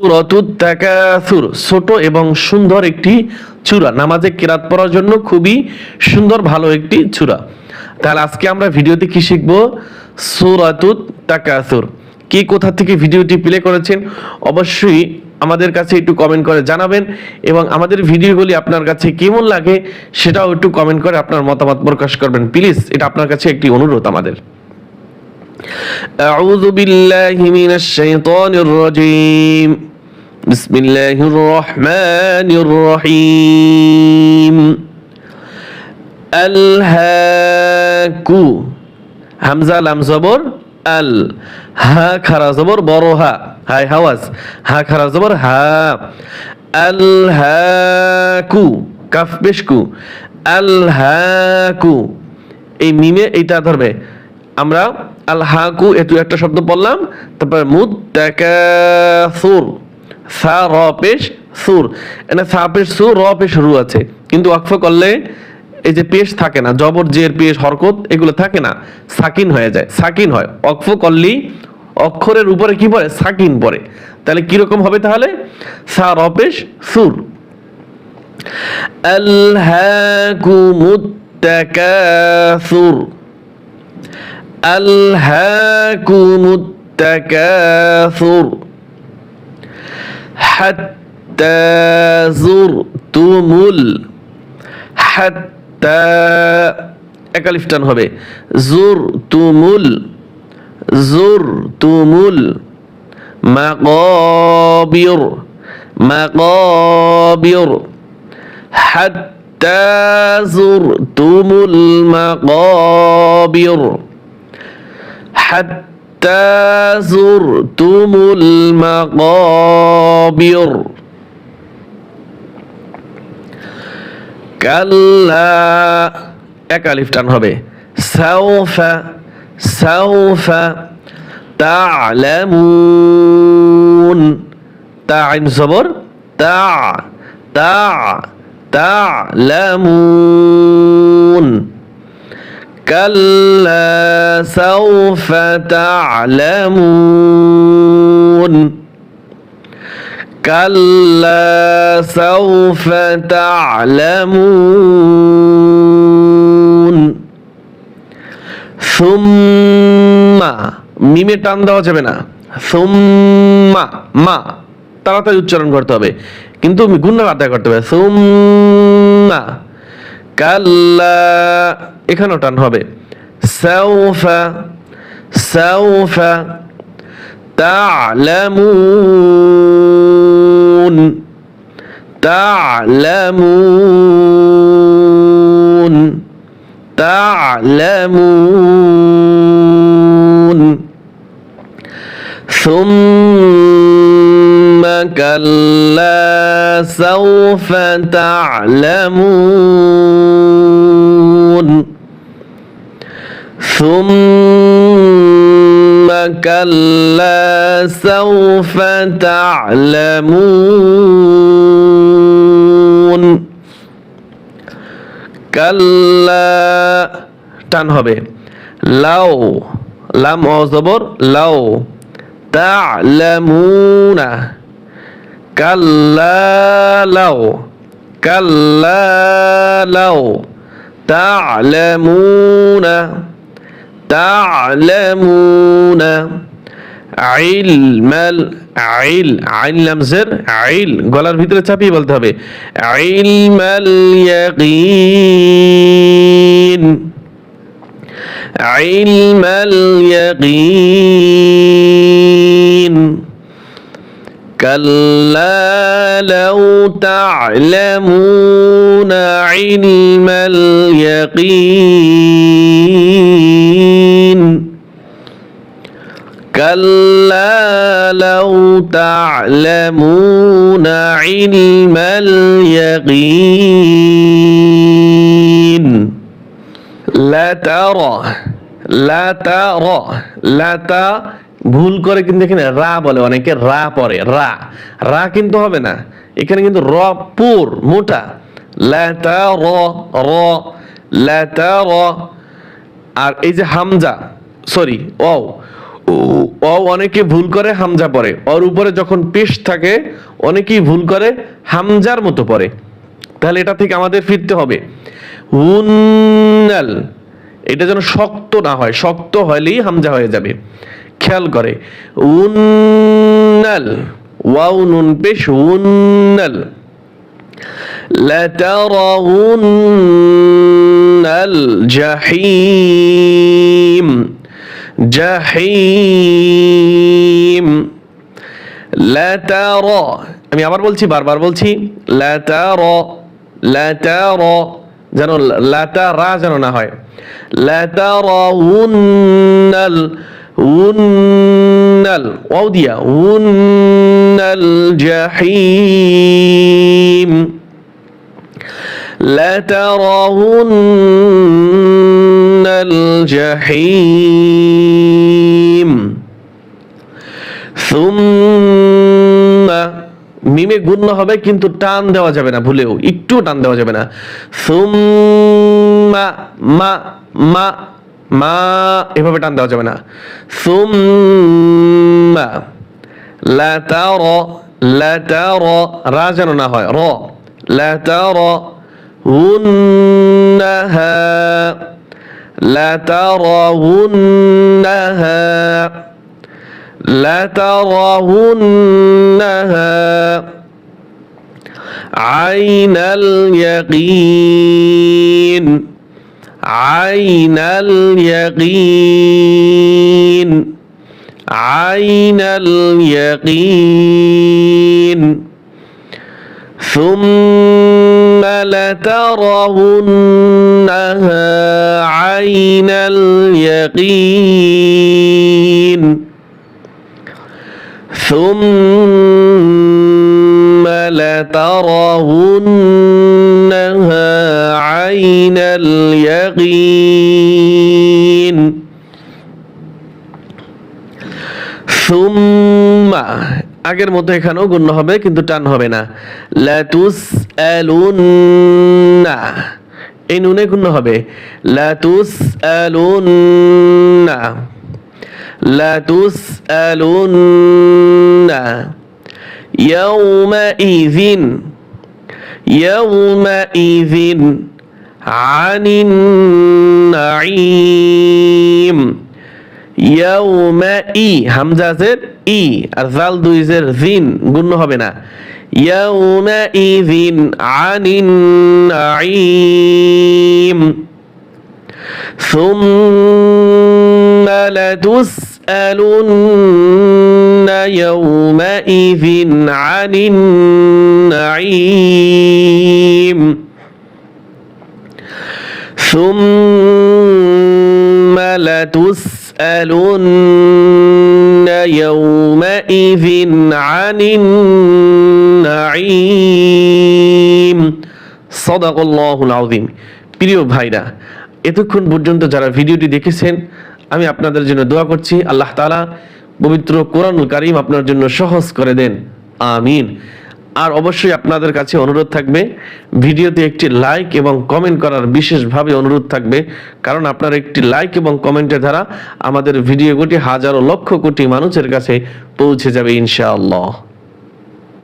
রতুত তাকাসুর ছোট এবং সুন্দর একটি চূড়া নামাজে কেরাত পড়ার জন্য খুবই সুন্দর ভালো একটি চূড়া তাহলে আজকে আমরা ভিডিওতে কি শিখবো সুরাতুত তাকাসুর কে কোথা থেকে ভিডিওটি প্লে করেছেন অবশ্যই আমাদের কাছে একটু কমেন্ট করে জানাবেন এবং আমাদের ভিডিওগুলি আপনার কাছে কেমন লাগে সেটাও একটু কমেন্ট করে আপনার মতামত প্রকাশ করবেন প্লিজ এটা আপনার কাছে একটি অনুরোধ আমাদের أعوذ بالله من الشيطان الرجيم بسم الله الرحمن الرحيم الهاكو হামজা লাম জবর আল হা খারা জবর বড় হা হাই হাওয়াজ হা খারা জবর হা আল হাকু কাফ পেশকু আল হাকু এই মিমে এইটা ধরবে আমরা আল হাকু এটু একটা শব্দ বললাম তারপর মুত্তাকাসুর সা র পেশ সুর। এখানে সা পেশ সুর র পেশ রু আছে। কিন্তু ওয়াকফ করলে এই যে পেশ থাকে না, জবর, জের, পেশ, হরকত, এগুলো থাকে না, সাকিন হয়ে যায়। সাকিন হয়। অক্ফ করলেই অক্ষরের উপরে কি পড়ে? সাকিন পড়ে। তাহলে কীরকম হবে তাহলে? সা র পেশ সুর। আল্লাকুমুত তাকাসুর আল্লাকুমুত তাকাসুর হাত্তা যুরতুমুল হাত্তা একালিফ টান হবে যুরতুমুল যুরতুমুল মাকাবির মাকাবির حتى زرتم المقابر حتى زرتم المقابر কাল্লা এক আলিফ টান হবে সাউফা সাউফা তা'লামুন তা আইন জবর তা তা تعلمون كلا سوف تعلمون كلا سوف تعلمون ثم মিমে টান দেওয়া যাবে না সুম্মা মা তাড়াতাড়ি উচ্চারণ করতে হবে কিন্তু গুণা আদায় করতে হবে সুম্মা কাল্লা এখানেও টান হবে সাউফা সাউফা تعلمون تعلمون تعلمون ثم كلا سوف تعلمون ثم كلا سوف تعلمون কাল্লা টান হবে লাও লাম অজবর লাও তা'লামুনা কাল্লা লাও কাল্লা লাও তা'লামুনা তা'লামুনা ইলমাল আইল আইল লামজের আইল গলার ভিতরে চাপিয়ে বলতে হবে ইলমাল ইয়াকিন علم اليقين كلا لو تعلمون علم اليقين كلا لو تعلمون علم اليقين লাতারা লাতারা লাতা ভুল করে কিন্তু এখানে রা বলে অনেকে রা পরে রা রা কিন্তু হবে না এখানে কিন্তু র পুর মোটা লাতা র র লাতা র আর এই যে হামজা সরি ও অ অনেকে ভুল করে হামজা পড়ে অর উপরে যখন পেশ থাকে অনেকেই ভুল করে হামজার মতো পড়ে তাহলে এটা থেকে আমাদের ফিরতে হবে উন্নাল এটা যেন শক্ত না হয় শক্ত হলেই হামজা হয়ে যাবে খেয়াল করে উন্নাল ওয়াও নুন পেশ উন্নাল لترون الجحيم জাহিম। লাতার। আমি আবার বলছি, বারবার বলছি, লাতার লাতার, যেন লাতারা যেন না হয়। লাতার উন্নাল উন্নাল ওয়াও দিয়া, উন্নাল জাহিম। লাতারহুন الجحيم ثم মিমে গুণ হবে কিন্তু টান দেওয়া যাবে না ভুলেও একটু টান দেওয়া যাবে না সুম্মা মা মা মা এভাবে টান দেওয়া যাবে না সুম্মা লা তার লা তার রা যেন না হয় র লা তার لترونها لترونها عين اليقين عين اليقين عين اليقين. ثم لترونها عين اليقين. ثم لترونها عين اليقين. ثم আগের মতো এখানেও গণ্য হবে কিন্তু টান হবে না লাতুস আলুন্না এই নুনে গণ্য হবে লাতুস আলুন্না লাতুস আলুন্না يومئذ يومئذ عن النعيم ইয়াউমা ই হামজা আছে ই আর জাল দুই জের জিন গুণ হবে না ইয়াউমা ইযিন আনিন নাঈম ثم لتسألن يومئذ عن النعيم ثم لتسألن يومئذ عن النعيم صدق الله العظيم প্রিয় ভাইরা এতক্ষণ পর্যন্ত যারা ভিডিওটি দেখেছেন আমি আপনাদের জন্য দোয়া করছি আল্লাহ তাআলা পবিত্র কোরআনুল কারীম আপনার জন্য সহজ করে দেন আমিন আর অবশ্যই আপনাদের কাছে অনুরোধ থাকবে, ভিডিওতে একটি লাইক এবং কমেন্ট করার বিশেষভাবে অনুরোধ থাকবে, কারণ আপনার একটি লাইক এবং কমেন্টের দ্বারা আমাদের ভিডিওগুটি হাজারো লক্ষ কোটি মানুষের কাছে পৌঁছে যাবে ইনশাআল্লাহ।